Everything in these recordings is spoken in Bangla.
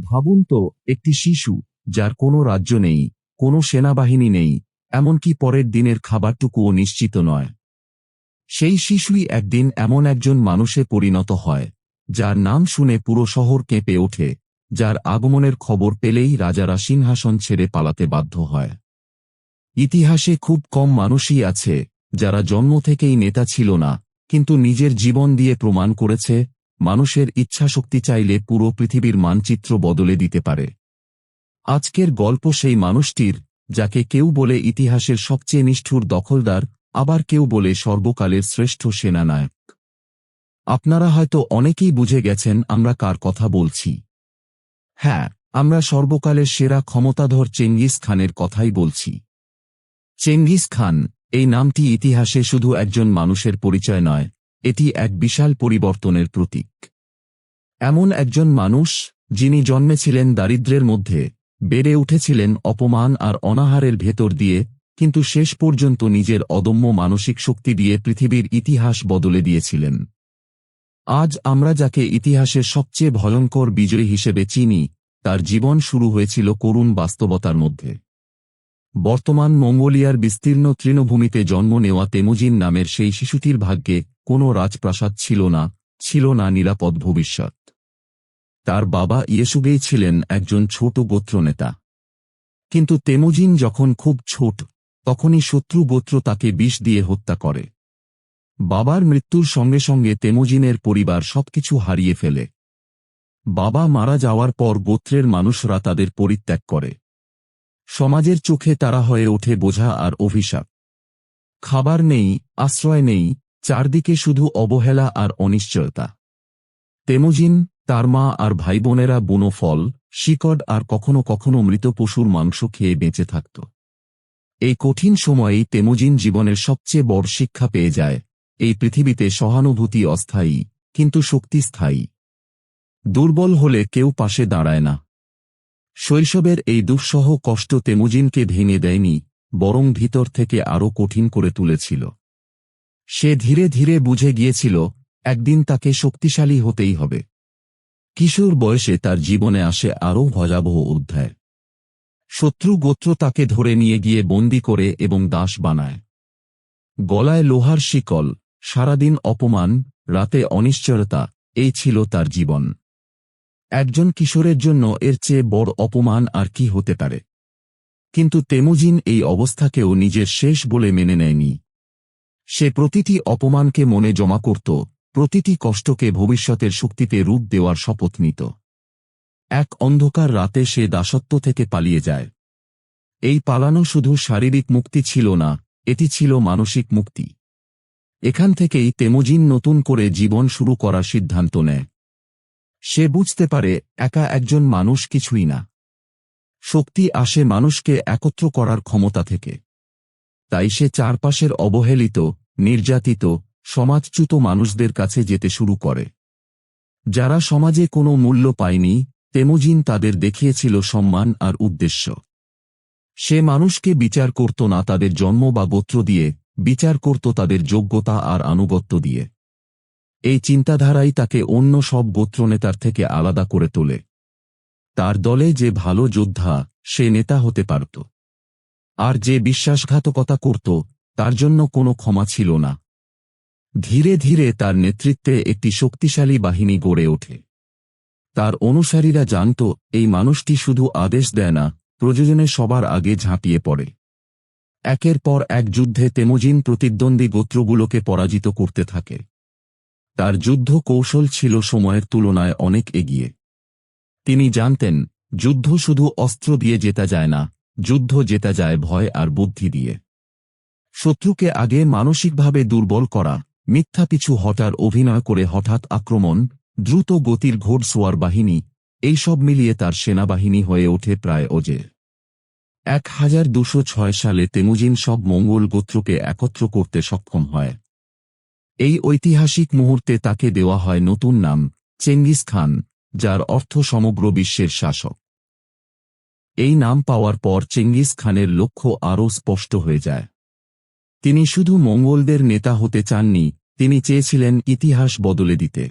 ভাবুন তো, একটি শিশু, যার কোনো রাজ্য নেই, কোনো সেনাবাহিনী নেই, এমনকি পরের দিনের খাবারটুকুও নিশ্চিত নয়। সেই শিশুই একদিন এমন একজন মানুষে পরিণত হয়, যার নাম শুনে পুরো শহর কেঁপে ওঠে, যার আগমনের খবর পেলেই রাজারা সিংহাসন ছেড়ে পালাতে বাধ্য হয়। ইতিহাসে খুব কম মানুষই আছে, যারা জন্ম থেকেই নেতা ছিল না, কিন্তু নিজের জীবন দিয়ে প্রমাণ করেছে মানুষের ইচ্ছাশক্তি চাইলে পুরো পৃথিবীর মানচিত্র বদলে দিতে পারে। আজকের গল্প সেই মানুষটির, যাকে কেউ বলে ইতিহাসের সবচেয়ে নিষ্ঠুর দখলদার, আবার কেউ বলে সর্বকালের শ্রেষ্ঠ সেনানায়ক। আপনারা হয়তো অনেকেই বুঝে গেছেন আমরা কার কথা বলছি। হ্যাঁ আমরা সর্বকালের সেরা ক্ষমতাধর চেঙ্গিস খানের কথাই বলছি। চেঙ্গিস খান, এই নামটি ইতিহাসে শুধু একজন মানুষের পরিচয় নয় এটি এক বিশাল পরিবর্তনের প্রতীক। এমন একজন মানুষ, যিনি জন্মেছিলেন দারিদ্র্যের মধ্যে, বেড়ে উঠেছিলেন অপমান আর অনাহারের ভেতর দিয়ে, কিন্তু শেষ পর্যন্ত নিজের অদম্য মানসিক শক্তি দিয়ে পৃথিবীর ইতিহাস বদলে দিয়েছিলেন। আজ আমরা যাকে ইতিহাসের সবচেয়ে ভয়ঙ্কর বিজয়ী হিসেবে চিনি, তার জীবন শুরু হয়েছিল করুণ বাস্তবতার মধ্যে। বর্তমান মঙ্গোলিয়ার বিস্তীর্ণ তৃণভূমিতে জন্ম নেওয়া তেমুজিন নামের সেই শিশুটির ভাগ্যে কোনো রাজপ্রাসাদ ছিল না ছিল না নিরাপদ ভবিষ্যৎ। তার বাবা ইয়েসুগেই ছিলেন একজন ছোট গোত্রনেতা কিন্তু তেমুজিন যখন খুব ছোট, তখনই শত্রু গোত্র তাকে বিষ দিয়ে হত্যা করে। বাবার মৃত্যুর সঙ্গে সঙ্গে তেমুজিনের পরিবার সবকিছু হারিয়ে ফেলে। বাবা মারা যাওয়ার পর গোত্রের মানুষরা তাদের পরিত্যাগ করে। সমাজের চোখে তারা হয়ে ওঠে বোঝা আর অভিশাপ। খাবার নেই, আশ্রয় নেই চারদিকে শুধু অবহেলা আর অনিশ্চয়তা। তেমুজিন, তার মা আর ভাই বোনেরা বুনো ফল, শিকড় আর কখনো কখনো মৃত পশুর মাংস খেয়ে বেঁচে থাকত। এই কঠিন সময়েই তেমুজিন জীবনের সবচেয়ে বড় শিক্ষা পেয়ে যায়, এই পৃথিবীতে সহানুভূতি অস্থায়ী, কিন্তু শক্তি স্থায়ী। দুর্বল হলে কেউ পাশে দাঁড়ায় না। শৈশবের এই দুঃসহ কষ্ট তেমুজিনকে ভেঙে দেয়নি, বরং ভিতর থেকে আরও কঠিন করে তুলেছিল। সে ধীরে ধীরে বুঝে গিয়েছিল, একদিন তাকে শক্তিশালী হতেই হবে। কিশোর বয়সে তার জীবনে আসে আরও ভয়াবহ অধ্যায়। শত্রু গোত্র তাকে ধরে নিয়ে গিয়ে বন্দি করে এবং দাস বানায়। গলায় লোহার শিকল, সারাদিন অপমান, রাতে অনিশ্চয়তা, এই ছিল তার জীবন। একজন কিশোরের জন্য এর চেয়ে বড় অপমান আর কি হতে পারে? কিন্তু তেমুজিন এই অবস্থাকেও নিজের শেষ বলে মেনে নেয়নি। সে প্রতিটি অপমানকে মনে জমা করত, প্রতিটি কষ্টকে ভবিষ্যতের শক্তিতে রূপ দেওয়ার শপথ নিত। এক অন্ধকার রাতে সে দাসত্ব থেকে পালিয়ে যায়। এই পালানো শুধু শারীরিক মুক্তি ছিল না, এটি ছিল মানসিক মুক্তি। এখান থেকেই তেমুজিন নতুন করে জীবন শুরু করার সিদ্ধান্ত নেয়। সে বুঝতে পারে, একা একজন মানুষ কিছুই না। শক্তি আসে মানুষকে একত্র করার ক্ষমতা থেকে। তাই সে চারপাশের অবহেলিত, নির্যাতিত, সমাজচ্যুত মানুষদের কাছে যেতে শুরু করে। যারা সমাজে কোনো মূল্য পায়নি, তেমুজিন তাদের দেখিয়েছিল সম্মান আর উদ্দেশ্য। সে মানুষকে বিচার করত না তাদের জন্ম বা গোত্র দিয়ে, বিচার করত তাদের যোগ্যতা আর আনুগত্য দিয়ে। এই চিন্তাধারাই তাকে অন্য সব গোত্রনেতার থেকে আলাদা করে তোলে। তার দলে যে ভালো যোদ্ধা, সে নেতা হতে পারত। আর যে বিশ্বাসঘাতকতা করত, তার জন্য কোনো ক্ষমা ছিল না। ধীরে ধীরে তার নেতৃত্বে একটি শক্তিশালী বাহিনী গড়ে ওঠে। তার অনুসারীরা জানত, এই মানুষটি শুধু আদেশ দেয় না, প্রয়োজনে সবার আগে ঝাঁপিয়ে পড়ে। একের পর এক যুদ্ধে তেমুজিন প্রতিদ্বন্দ্বী গোত্রগুলোকে পরাজিত করতে থাকে। তার যুদ্ধ কৌশল ছিল সময়ের তুলনায় অনেক এগিয়ে। তিনি জানতেন, যুদ্ধ শুধু অস্ত্র দিয়ে জেতা যায় না যুদ্ধ জেতা যায় ভয় আর বুদ্ধি দিয়ে। শত্রুকে আগে মানসিকভাবে দুর্বল করা, মিথ্যা পিছু হটার অভিনয় করে হঠাৎ আক্রমণ, দ্রুত গতির ঘোড়সোয়ার বাহিনী, এইসব মিলিয়ে তার সেনাবাহিনী হয়ে ওঠে প্রায় ওজে এক হাজার দুশো ছয় সালে তেমুজিন সব মঙ্গল গোত্রকে একত্র করতে সক্ষম হয়। এই ঐতিহাসিক মুহূর্তে তাকে দেওয়া হয় নতুন নাম, চেঙ্গিস খান, যার অর্থ সমগ্র বিশ্বের শাসক। এই নাম পাওয়ার পর চেঙ্গিস খানের লক্ষ্য আরও স্পষ্ট হয়ে যায়। তিনি শুধু মঙ্গলদের নেতা হতে চাননি, তিনি চেয়েছিলেন ইতিহাস বদলে দিতে।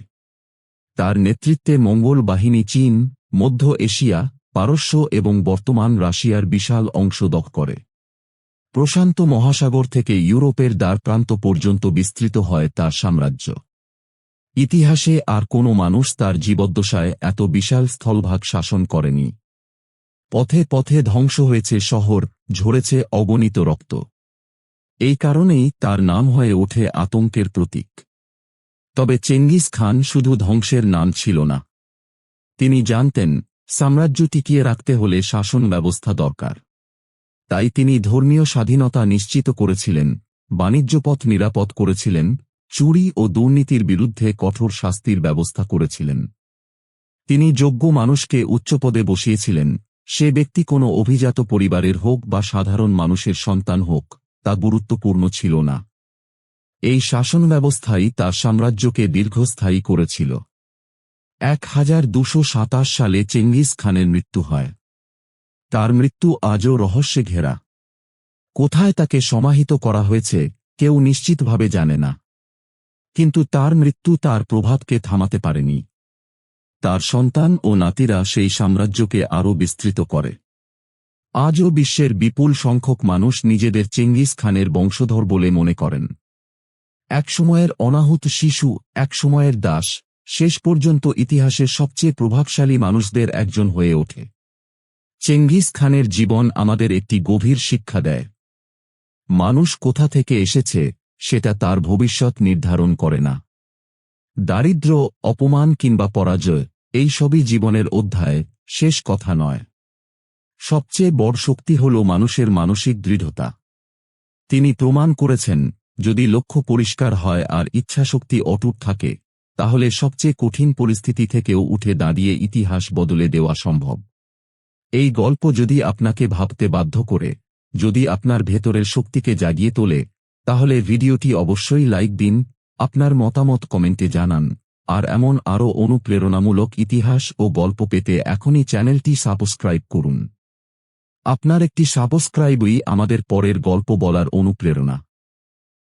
তার নেতৃত্বে মঙ্গল বাহিনী চীন, মধ্য এশিয়া, পারস্য এবং বর্তমান রাশিয়ার বিশাল অংশ দখ করে। প্রশান্ত মহাসাগর থেকে ইউরোপের দ্বার প্রান্ত পর্যন্ত বিস্তৃত হয় তার সাম্রাজ্য। ইতিহাসে আর কোনো মানুষ তার জীবদ্দশায় এত বিশাল স্থলভাগ শাসন করেনি। পথে পথে ধ্বংস হয়েছে শহর, ঝরেছে অগণিত রক্ত। এই কারণেই তার নাম হয়ে ওঠে আতঙ্কের প্রতীক। তবে চেঙ্গিস খান শুধু ধ্বংসের নাম ছিল না। তিনি জানতেন, সাম্রাজ্য টিকিয়ে রাখতে হলে শাসন ব্যবস্থা দরকার। তাই তিনি ধর্মীয় স্বাধীনতা নিশ্চিত করেছিলেন বাণিজ্যপথ নিরাপদ করেছিলেন, চুরি ও দুর্নীতির বিরুদ্ধে কঠোর শাস্তির ব্যবস্থা করেছিলেন। তিনি যোগ্য মানুষকে উচ্চপদে বসিয়েছিলেন সে ব্যক্তি কোনো অভিজাত পরিবারের হোক বা সাধারণ মানুষের সন্তান হোক, তা গুরুত্বপূর্ণ ছিল না। এই শাসন ব্যবস্থাই তার সাম্রাজ্যকে দীর্ঘস্থায়ী করেছিল। এক হাজার দুশো সাতাশ সালে চেঙ্গিস খানের মৃত্যু হয়। তার মৃত্যু আজও রহস্যে ঘেরা। কোথায় তাকে সমাহিত করা হয়েছে, কেউ নিশ্চিতভাবে জানে না। কিন্তু তার মৃত্যু তার প্রভাবকে থামাতে পারেনি। তার সন্তান ও নাতিরা সেই সাম্রাজ্যকে আরও বিস্তৃত করে। আজও বিশ্বের বিপুল সংখ্যক মানুষ নিজেদের চেঙ্গিস খানের বংশধর বলে মনে করেন। একসময়ের অনাহুত শিশু একসময়ের দাস, শেষ পর্যন্ত ইতিহাসের সবচেয়ে প্রভাবশালী মানুষদের একজন হয়ে ওঠে। চেঙ্গিস খানের জীবন আমাদের একটি গভীর শিক্ষা দেয়। মানুষ কোথা থেকে এসেছে, সেটা তার ভবিষ্যৎ নির্ধারণ করে না। দারিদ্র্য, অপমান কিংবা পরাজয়, এই সবই জীবনের অধ্যায়, শেষ কথা নয়। সবচেয়ে বড় শক্তি হল মানুষের মানসিক দৃঢ়তা। তিনি প্রমাণ করেছেন, যদি লক্ষ্য পরিষ্কার হয় আর ইচ্ছাশক্তি অটুট থাকে, তাহলে সবচেয়ে কঠিন পরিস্থিতি থেকেও উঠে দাঁড়িয়ে ইতিহাস বদলে দেওয়া সম্ভব। এই গল্প যদি আপনাকে ভাবতে বাধ্য করে, যদি আপনার ভেতরের শক্তিকে জাগিয়ে তোলে, তাহলে ভিডিওটি অবশ্যই লাইক দিন আপনার মতামত কমেন্টে জানান, আর এমন আরও অনুপ্রেরণামূলক ইতিহাস ও গল্প পেতে এখনই চ্যানেলটি সাবস্ক্রাইব করুন। আপনার একটি সাবস্ক্রাইবই আমাদের পরের গল্প বলার অনুপ্রেরণা।